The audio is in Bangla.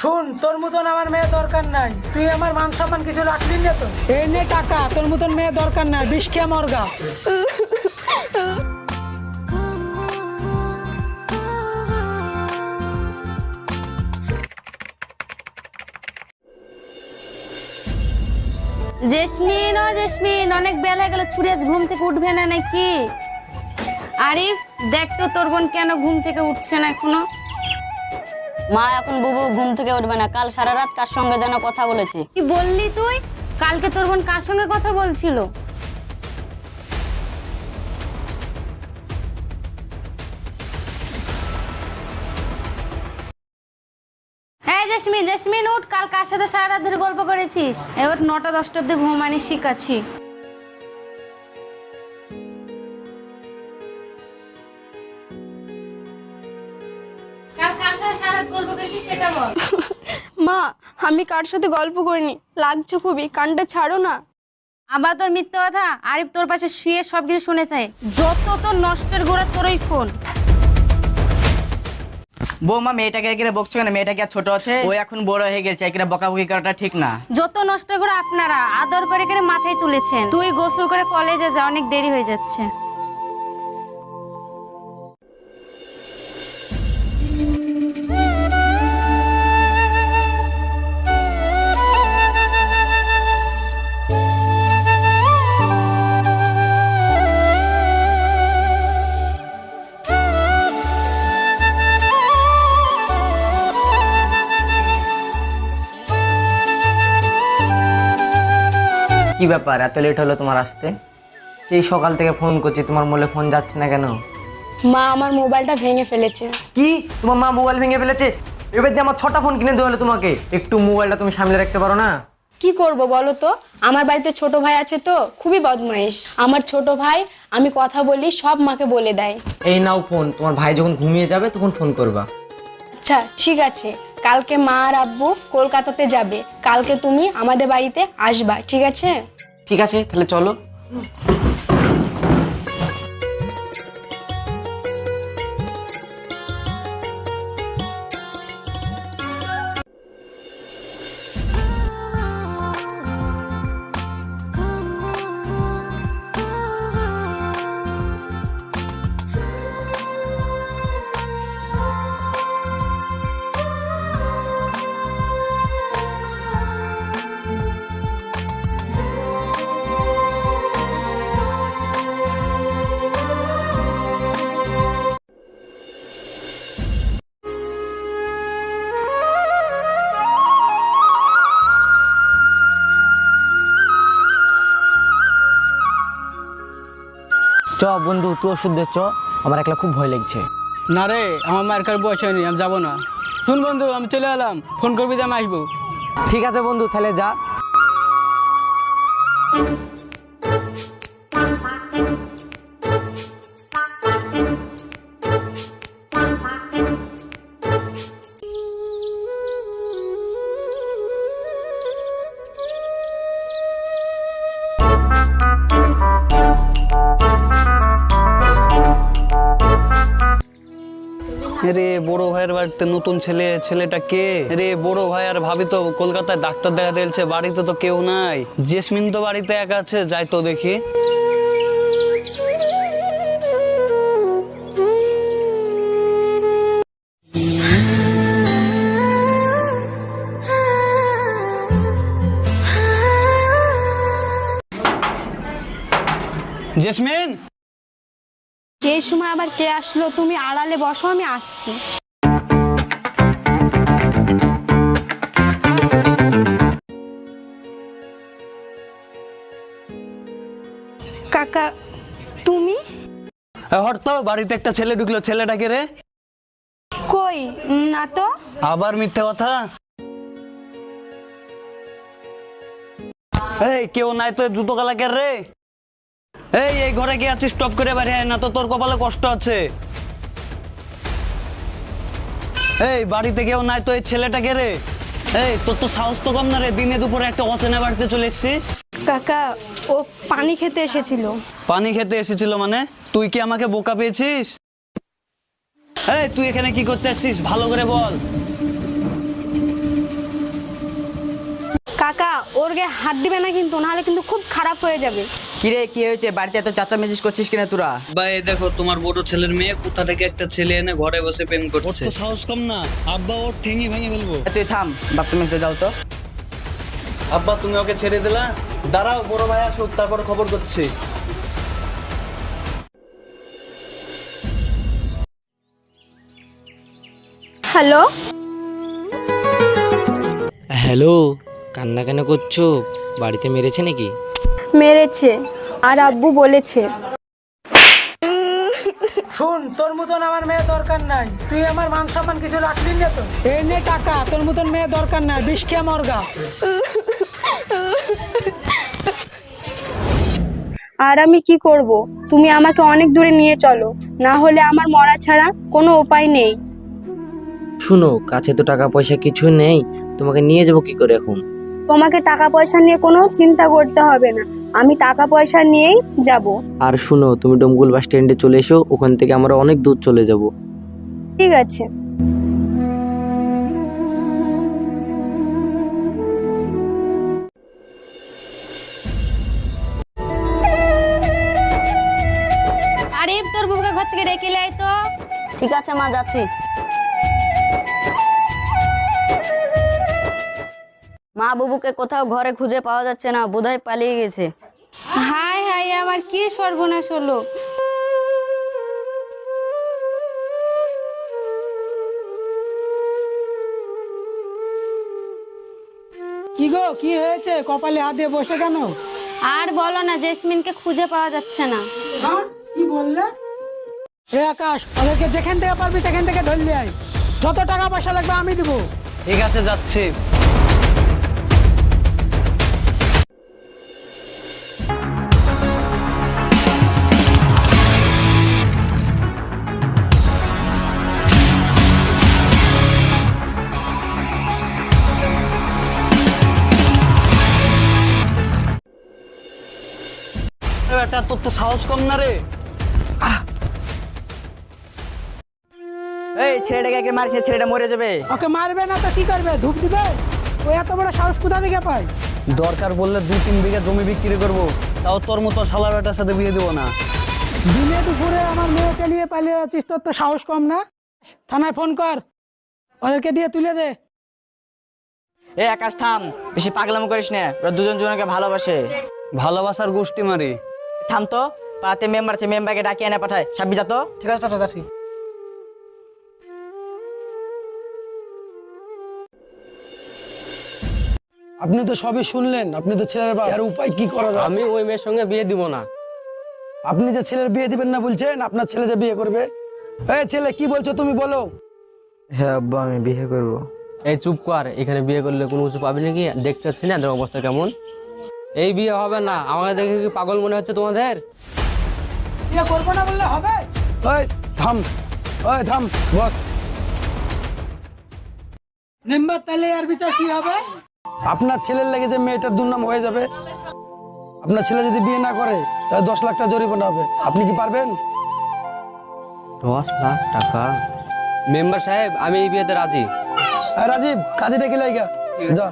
শুন তোর মতন আমার মেয়ে দরকার নাই। তুই আমার মান সম্মান কিছু রাখলি না তো? এই নে টাকা তোর মতন মেয়ে দরকার নাই বিষ খেয়ে মরগা জেসমিন ও জেসমিন অনেক বেলা হয়ে গেল ছুড়ে আজ ঘুম থেকে উঠবে না নাকি? আরিফ দেখ তো তোর বোন কেন ঘুম থেকে উঠছে না এখনও। মা এখন বুবু ঘুম থেকে উঠবে না। কাল সারা রাত কার সঙ্গে যেন কথা বলেছে? কি বললি তুই? কালকে তোর বোন কার সঙ্গে কথা বলছিল? জেসমিন জেসমিন উঠ। কাল কার সাথে সারা রাত ধরে গল্প করেছিস? এবার নটা, দশটা অব্দি ঘুমানি শিখাচ্ছি আমি কার সাথে গল্প করিনি? লাগছে খুবই কানটা ছাড়ো না। আবার তোর মিথ্যে কথা? আরিফ তোর পাশে শুয়ে সব কিছু শুনেছে। যত তোর নষ্টের গোড়া তোরই ফোন। বৌমা মেয়েটাকে এখানে বকছো কেন? মেয়েটাকে আর ছোট আছে? ও এখন বড় হয়ে গেছে এখানে বকাবকি করাটা ঠিক না। যত নষ্ট করে আপনারা আদর করে করে মাথায় তুলেছেন। তুই গোসল করে কলেজে যা অনেক দেরি হয়ে যাচ্ছে। কি ব্যাপার? এত লেট হলো তোমার আসতে? সেই সকাল থেকে ফোন করছি তোমার মোলে ফোন যাচ্ছে না কেন? মা আমার মোবাইলটা ভেঙে ফেলেছে। কি? তোমার মা মোবাইল ভেঙে ফেলেছে? এবার যে আমার ছটা ফোন কিনে দেওয়া হলো তোমাকে একটু মোবাইলটা তুমি সামলে রাখতে পারো না? কি করব বলো তো? আমার বাড়িতে ছোট ভাই আছে তো খুবই বদমাইশ। আমার ছোট ভাই আমি কথা বলি সব মাকে বলে দেয়। এই নাও ফোন তোমার ভাই যখন ঘুমিয়ে যাবে তখন ফোন করবা। আচ্ছা ঠিক আছে। কালকে মা আর আব্বু কলকাতাতে যাবে। কালকে তুমি আমাদের বাড়িতে আসবা, ঠিক আছে? ঠিক আছে, তাহলে চলো। চ বন্ধু তুই ওষুধ দে চ। আমার একলা খুব ভয় লাগছে। না রে আমার মায়ের কার বয়স হয়নি আমি যাব না। শুন বন্ধু আমি চলে এলাম। ফোন করবি যে আমি আসব। ঠিক আছে বন্ধু তাহলে যা। রে বড় ভাইয়ের বাড়িতে নতুন ছেলে, ছেলেটা কে? রে বড় ভাই আর ভাবি তো কলকাতায় ডাক্তার দেখা দিয়েছে, বাড়িতে তো কেউ নাই। জেসমিন তো বাড়িতে একা আছে, যাই তো দেখি। জেসমিন? এই সময় আবার কে আসলো তুমি আড়ালে বসো আমি আসছি। কাকা তুমি? এ, বাড়িতে একটা ছেলে ঢুকলো ছেলেটাকে রে। কই? না তো। আবার মিথ্যে কথা? এই কেউ নাই তো জুতো কালাকের রে। এই এই ঘরে কি আছিস স্টপ করে বাইরে না তো তোর কপালে কষ্ট আছে। এই বাড়িতে কেউ নাই তো এই ছেলেটাকে রে। এই তোর তো সাহস তো কম না রে দিনে দুপুরে একটা অচেনা বাড়িতে চলে এসেছিস? কাকা ও পানি খেতে এসেছিল। পানি খেতে এসেছিল মানে? তুই কি আমাকে বোকা পেয়েছিস? এই তুই এখানে কি করতে আসছিস? ভালো করে বল। কাকা ওর গায়ে হাত দিবে না কিন্তু নাহলে কিন্তু খুব খারাপ হয়ে যাবে। কিরে কি হয়েছে? বাড়িতে এত চাচা মেসেজ করছিস কিনা তোরা? এই দেখো তোমার বড় ছেলের মেয়ে কোথা থেকে একটা ছেলে এনে ঘরে বসে প্রেম করছে? তো সাহস কম না। আব্বা ওর ঠেঙে ভেঙে ফেলব। তুই থাম বাপ তুমি যাও তো। আব্বা তুমি ওকে ছেড়ে দিলা? দাঁড়াও বড় ভাই আসুক তারপর খবর করছি। হ্যালো? হ্যালো কান্না কেন করছ? বাড়িতে মেরেছে নাকি? মেরেছে আর আব্বু বলেছে। শুন তোর মতন আমার মেয়ে দরকার নাই। তুই আমার মান সম্মান কিছু রাখলি না তো? এই নে টাকা তোর মতন মেয়ে দরকার নাই বিষ খেয়ে মরগা আর আমি কি করব? তুমি আমাকে অনেক দূরে নিয়ে চলো না হলে আমার মরা ছাড়া কোনো উপায় নেই। শুনো কাছে তো টাকা পয়সা কিছু নেই তোমাকে নিয়ে যাব কি করে এখন? তোমাকে টাকা পয়সা নিয়ে কোনো চিন্তা করতে হবে না। আমি টাকা পয়সা নিয়েই যাব। আর শুনো তুমি ডোমগুল বাস স্ট্যান্ডে চলে এসো ওখান থেকে আমরা অনেক দূর চলে যাব। ঠিক আছে। আরিফ তোর বুবুকে ঘর থেকে ডেকে লাই তো। ঠিক আছে মা যাচ্ছি। মা বুবুকে কোথাও ঘরে খুঁজে পাওয়া যাচ্ছে না বোধহয় পালিয়ে গেছে। হাই হাই আমার কি সর্বনাশ হলো? কি গো কি হয়েছে? কপালে হাত বসে কেন? আর বলো না জেসমিনকে খুঁজে পাওয়া যাচ্ছে না। হ্যাঁ? কি বললে? এ আকাশ ওদেরকে যেখান থেকে পারবি সেখান থেকে ধরলি আয়। যত টাকা পয়সা লাগবে আমি দিব। ঠিক আছে যাচ্ছি। এটা তোর তো সাহস কম না রে। এই ছেলেটাকে একে মারছে ছেলেটা মরে যাবে। ওকে মারবে না তো কি করবে? ধূপ দিবে? ও এত বড় সাহস কোথা থেকে পায়? দরকার বললে দুই তিন বিঘা জমি বিক্রি করব। তাও তোর মতো শালা বেটার সাথে বিয়ে দেবো না। দিনে দুপুরে আমার মেয়েকে নিয়ে পালিয়ে যাচ্ছিস তোর তো সাহস কম না? থানায় ফোন কর। ওদেরকে দিয়ে তুলে দে। এই আকাশ থাম। বেশি পাগলাম করিস না। ওরা দুজন দুজনকে ভালোবাসে। ভালোবাসার গোষ্ঠী মারি। থাম তো পাতে মেম্বার আছে মেম্বারকে ডাকিয়ে এনে পাঠায়। সাব্বি যা তো? ঠিক আছে চাচা যাচ্ছি আপনি তো সবই শুনলেন আপনি তো ছেলের বাপ আর উপায় কি করা যায়? আমি ওই মেয়ের সঙ্গে বিয়ে দিব না। আপনি যে ছেলের বিয়ে দিবেন না বলছেন আপনার ছেলে যে বিয়ে করবে? এই ছেলে কি বলছো তুমি বলো? হ্যাঁ আব্বা আমি বিয়ে করব। এই চুপ কর এখানে বিয়ে করলে কোনো কিছু পাবি নাকি? দেখতে পাচ্ছি না এদের অবস্থা কেমন? এই বিয়ে হবে না। আমাকে দেখে কি পাগল মনে হচ্ছে তোমাদের? বিয়ে করব না বললে হবে? ওই থাম। ওই থাম বস। মেম্বার তাহলে আর বিচার কি হবে? আপনার ছেলের লেগে যে মেয়েটার দুর্নাম হয়ে যাবে। আপনার ছেলে যদি বিয়ে না করে তাহলে দশ লাখ টাকা জরিমানা হবে। আপনি কি পারবেন? দশ লাখ টাকা। মেম্বার সাহেব আমি এই বিয়েতে রাজি। আর রাজীব কাজে ডেকে লাইগা যা।